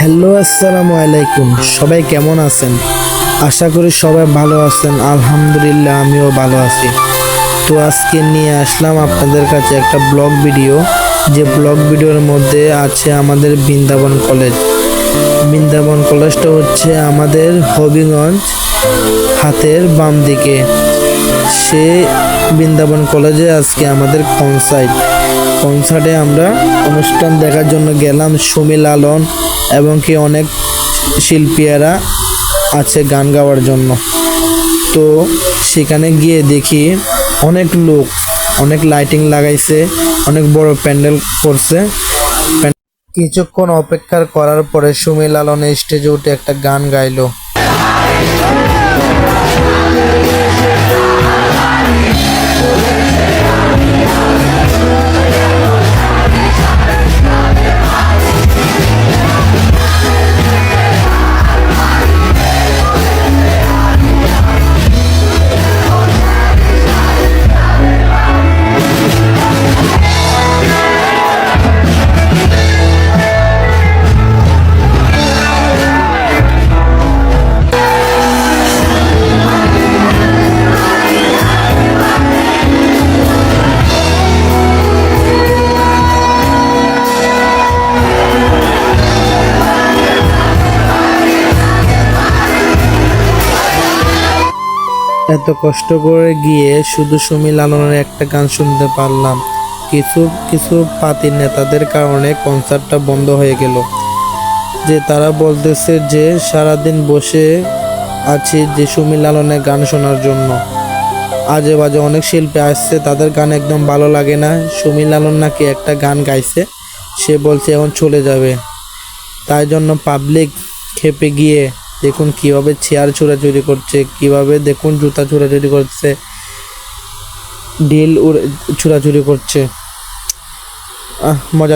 Hello, আসসালামু আলাইকুম। সবাই কেমন আছেন? আশা করি সবাই ভালো আছেন। আলহামদুলিল্লাহ, আমিও ভালো আছি। তো আজকে নিয়ে আসলাম আপনাদের কাছে একটা ব্লগ ভিডিও। যে ব্লগ ভিডিওর মধ্যে আছে আমাদের বৃন্দাবন কলেজ। বৃন্দাবন কলেজটা হচ্ছে আমাদের হবিগঞ্জ হাতের বাম দিকে। সে বৃন্দাবন কলেজে আজকে আমাদের কনসার্ট কনসার্টে আমরা অনুষ্ঠান দেখার জন্য গেলাম সুমি লালন এবং কি অনেক শিল্পীরা আছে গান গাওয়ার জন্য। তো সেখানে গিয়ে দেখি অনেক লোক, অনেক লাইটিং লাগাইছে, অনেক বড় প্যান্ডেল করছে। কিছুক্ষণ অপেক্ষা করার পরে সুমি লালন স্টেজে উঠে একটা গান গাইলো। এত কষ্ট করে গিয়ে শুধু সুমি লালনের একটা গান শুনতে পারলাম। কিছু কিছু পাতি নেতাদের কারণে কনসার্টটা বন্ধ হয়ে গেল। যে তারা বলতেছে যে সারাদিন বসে আছি যে সুমি লালনের গান শোনার জন্য। আজে বাজে অনেক শিল্পী আসছে, তাদের গান একদম ভালো লাগে না। সুমি লালন নাকি একটা গান গাইছে, সে বলছে এখন চলে যাবে। তাই জন্য পাবলিক খেপে গিয়ে দেখুন কীভাবে চেয়ার চোরাচুরি করছে, কীভাবে দেখুন জুতা চোরাচুরি করছে ডিল ছোড়াছুরি করছে। আহ, মজা